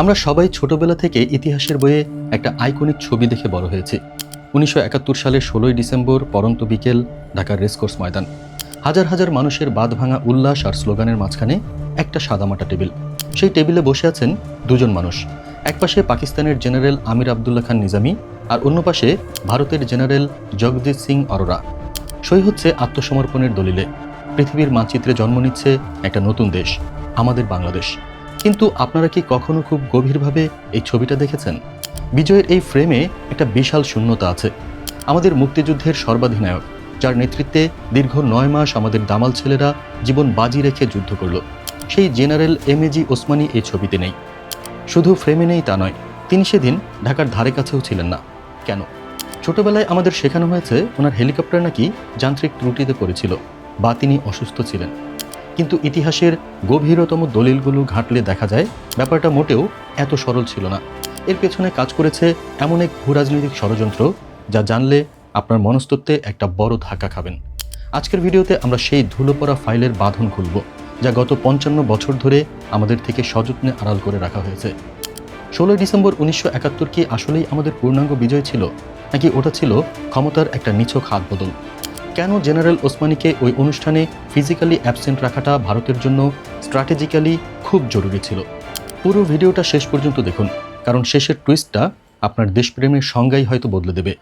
আমরা সবাই ছোটবেলা থেকে ইতিহাসের বইয়ে একটা আইকনিক ছবি দেখে বড় হয়েছি। উনিশশো একাত্তর সালের ষোলোই ডিসেম্বর, পরন্ত বিকেল, ঢাকার রেসকোর্স ময়দান। হাজার হাজার মানুষের বাদ ভাঙা উল্লাস আর স্লোগানের মাঝখানে একটা সাদামাটা টেবিল। সেই টেবিলে বসে আছেন দুজন মানুষ। একপাশে পাকিস্তানের জেনারেল আমির আবদুল্লাহ খান নিজামি আর অন্য পাশে ভারতের জেনারেল জগজিৎ সিং অরোরা। সই হচ্ছে আত্মসমর্পণের দলিলে। পৃথিবীর মানচিত্রে জন্ম নিচ্ছে একটা নতুন দেশ, আমাদের বাংলাদেশ। কিন্তু আপনারা কি কখনো খুব গভীরভাবে এই ছবিটা দেখেছেন? বিজয়ের এই ফ্রেমে একটা বিশাল শূন্যতা আছে। আমাদের মুক্তিযুদ্ধের সর্বাধিনায়ক, যার নেতৃত্বে দীর্ঘ নয় মাস আমাদের দামাল ছেলেরা জীবন বাজি রেখে যুদ্ধ করল। সেই জেনারেল এমএজি ওসমানী এই ছবিতে নেই। শুধু ফ্রেমে নেই তা নয়, তিনি সেদিন ঢাকার ধারে কাছেও ছিলেন না। কেন? ছোটবেলায় আমাদের শেখানো হয়েছে, ওনার হেলিকপ্টার নাকি যান্ত্রিক ত্রুটিতে পড়েছিল, বা তিনি অসুস্থ ছিলেন। কিন্তু ইতিহাসের গভীরতম দলিলগুলো ঘাঁটলে দেখা যায়, ব্যাপারটা মোটেও এত সরল ছিল না। এর পেছনে কাজ করেছে এমন এক ভূরাজনৈতিক ষড়যন্ত্র যা জানলে আপনার মনস্তত্ত্বে একটা বড় ধাক্কা খাবেন। আজকের ভিডিওতে আমরা সেই ধুলো পড়া ফাইলের বাঁধন খুলব, যা গত পঞ্চান্ন বছর ধরে আমাদের থেকে সযত্নে আড়াল করে রাখা হয়েছে। ষোলোই ডিসেম্বর উনিশশো একাত্তর কি আসলেই আমাদের পূর্ণাঙ্গ বিজয় ছিল, নাকি ওটা ছিল ক্ষমতার একটা নিছক হাত বদল? কেন জেনারেল ওসমানীকে ওই অনুষ্ঠানে ফিজিক্যালি অ্যাবসেন্ট রাখাটা ভারতের জন্য স্ট্র্যাটেজিক্যালি খুব জরুরি ছিল? পুরো ভিডিওটা শেষ পর্যন্ত দেখুন, কারণ শেষের টুইস্টটা আপনার দেশপ্রেমের সংজ্ঞাই হয়তো বদলে দেবে।